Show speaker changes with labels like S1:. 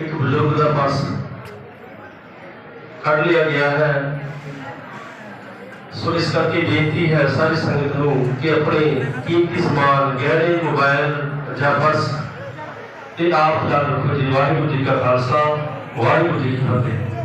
S1: ਇੱਕ ਬਜ਼ੁਰਗ ਦਾ ਪਰਸ ਕੱਢ ਲਿਆ ਗਿਆ ਹੈ। ਸੋ ਇਸ ਕਰਕੇ ਬੇਨਤੀ ਹੈ ਸਾਰੀ ਸੰਗਤ ਨੂੰ ਕਿ ਆਪਣੇ ਕੀਮਤੀ ਸਮਾਨ, ਗਹਿਣੇ, ਮੋਬਾਈਲ ਜਾਂ ਪਰਸ ਤੇ ਆਪ ਖਿਆਲ ਰੱਖੋ। ਜੀ ਵਾਹਿਗੁਰੂ ਜੀ ਕਾ ਖਾਲਸਾ, ਵਾਹਿਗੁਰੂ ਜੀ ਕੀ ਫਤਿਹ।